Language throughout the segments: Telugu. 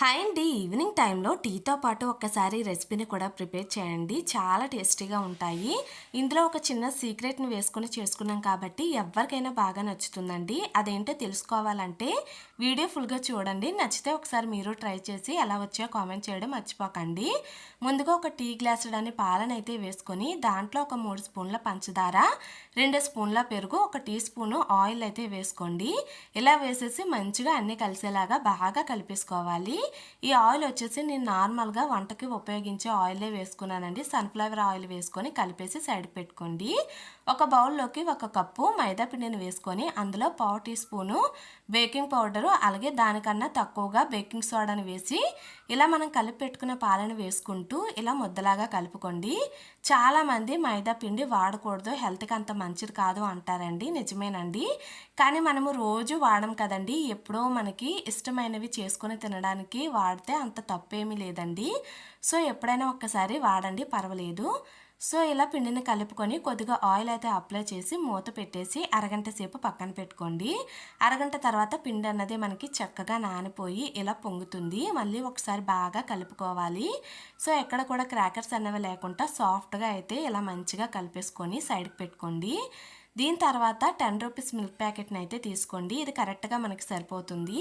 హాయ్ అండి. ఈవినింగ్ టైంలో టీతో పాటు ఒక్కసారి రెసిపీని కూడా ప్రిపేర్ చేయండి. చాలా టేస్టీగా ఉంటాయి. ఇందులో ఒక చిన్న సీక్రెట్ని వేసుకొని చేసుకున్నాం కాబట్టి ఎవరికైనా బాగా నచ్చుతుందండి. అదేంటో తెలుసుకోవాలంటే వీడియో ఫుల్గా చూడండి. నచ్చితే ఒకసారి మీరు ట్రై చేసి ఎలా వచ్చాయో కామెంట్ చేయడం మర్చిపోకండి. ముందుగా ఒక టీ గ్లాసుడని పాలనైతే వేసుకొని దాంట్లో ఒక మూడు స్పూన్ల పంచదార రెండు స్పూన్ల పెరుగు ఒక టీ స్పూను ఆయిల్ అయితే వేసుకోండి. ఇలా వేసేసి మంచిగా అన్నీ కలిసేలాగా బాగా కలిపేసుకోవాలి. ఈ ఆయిల్ వచ్చేసి నేను నార్మల్గా వంటకి ఉపయోగించే ఆయిలే వేసుకున్నానండి. సన్ఫ్లవర్ ఆయిల్ వేసుకొని కలిపేసి సైడ్ పెట్టుకోండి. ఒక బౌల్లోకి ఒక కప్పు మైదా పిండిని వేసుకొని అందులో పావు టీ స్పూను బేకింగ్ పౌడరు అలాగే దానికన్నా తక్కువగా బేకింగ్ సోడాని వేసి ఇలా మనం కలిపి పెట్టుకున్న పాలను వేసుకుంటూ ఇలా ముద్దలాగా కలుపుకోండి. చాలామంది మైదా పిండి వాడకూడదు హెల్త్కి అంత మంచిది కాదు అంటారండి. నిజమేనండి. కానీ మనము రోజు వాడం కదండి. ఎప్పుడో మనకి ఇష్టమైనవి చేసుకొని తినడానికి వాడితే అంత తప్పేమీ లేదండి. సో ఎప్పుడైనా ఒక్కసారి వాడండి పర్వాలేదు. సో ఇలా పిండిని కలుపుకొని కొద్దిగా ఆయిల్ అయితే అప్లై చేసి మూత పెట్టేసి అరగంట సేపు పక్కన పెట్టుకోండి. అరగంట తర్వాత పిండి అన్నది మనకి చక్కగా నానిపోయి ఇలా పొంగుతుంది. మళ్ళీ ఒకసారి బాగా కలుపుకోవాలి. సో ఎక్కడ కూడా క్రాకర్స్ అనేవి లేకుండా సాఫ్ట్గా అయితే ఇలా మంచిగా కలిపేసుకొని సైడ్కి పెట్టుకోండి. దీని తర్వాత టెన్ రూపీస్ మిల్క్ ప్యాకెట్ని అయితే తీసుకోండి. ఇది కరెక్ట్గా మనకి సరిపోతుంది.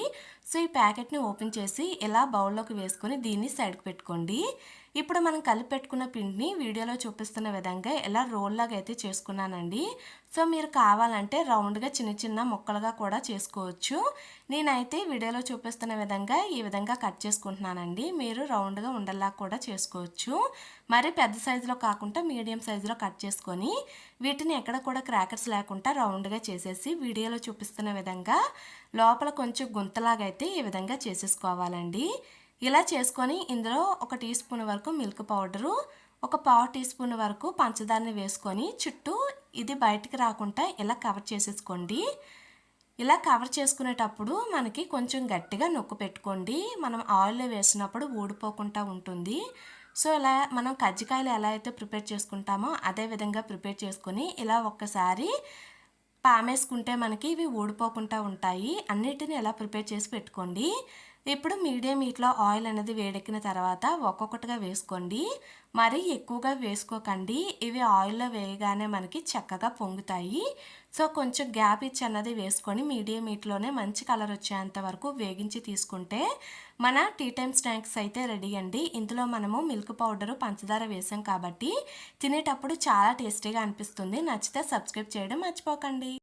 సో ఈ ప్యాకెట్ని ఓపెన్ చేసి ఇలా బౌల్లోకి వేసుకొని దీన్ని సైడ్కి పెట్టుకోండి. ఇప్పుడు మనం కలిపి పెట్టుకున్న పిండిని వీడియోలో చూపిస్తున్న విధంగా ఎలా రోల్లాగా అయితే చేసుకున్నానండి. సో మీరు కావాలంటే రౌండ్గా చిన్న చిన్న ముక్కలుగా కూడా చేసుకోవచ్చు. నేనైతే వీడియోలో చూపిస్తున్న విధంగా ఈ విధంగా కట్ చేసుకుంటున్నానండి. మీరు రౌండ్గా ఉండల్లా కూడా చేసుకోవచ్చు. మరి పెద్ద సైజులో కాకుండా మీడియం సైజులో కట్ చేసుకొని వీటిని ఎక్కడ కూడా క్రాకర్స్ లేకుండా రౌండ్గా చేసేసి వీడియోలో చూపిస్తున్న విధంగా లోపల కొంచెం గుంతలాగా అయితే ఈ విధంగా చేసేసుకోవాలండి. ఇలా చేసుకొని ఇందులో ఒక టీ స్పూన్ వరకు మిల్క్ పౌడరు ఒక పావు టీ స్పూన్ వరకు పంచదారని వేసుకొని చుట్టూ ఇది బయటికి రాకుండా ఇలా కవర్ చేసేసుకోండి. ఇలా కవర్ చేసుకునేటప్పుడు మనకి కొంచెం గట్టిగా నొక్కు పెట్టుకోండి. మనం ఆయిల్లో వేసినప్పుడు ఊడిపోకుండా ఉంటుంది. సో ఇలా మనం కజ్జికాయలు ఎలా అయితే ప్రిపేర్ చేసుకుంటామో అదే విధంగా ప్రిపేర్ చేసుకొని ఇలా ఒక్కసారి పామేసుకుంటే మనకి ఇవి ఊడిపోకుండా ఉంటాయి. అన్నిటిని ఎలా ప్రిపేర్ చేసి పెట్టుకోండి. ఇప్పుడు మీడియం హీట్లో ఆయిల్ అనేది వేడెక్కిన తర్వాత ఒక్కొక్కటిగా వేసుకోండి. మరీ ఎక్కువగా వేసుకోకండి. ఇవి ఆయిల్లో వేయగానే మనకి చక్కగా పొంగుతాయి. సో కొంచెం గ్యాప్ ఇచ్చి అన్నది వేసుకొని మీడియం హీట్లోనే మంచి కలర్ వచ్చేంత వరకు వేగించి తీసుకుంటే మన టీ టైమ్ స్నాక్స్ అయితే రెడీ అండి. ఇందులో మనము మిల్క్ పౌడరు పంచదార వేసాం కాబట్టి తినేటప్పుడు చాలా టేస్టీగా అనిపిస్తుంది. నచ్చితే సబ్స్క్రైబ్ చేయడం మర్చిపోకండి.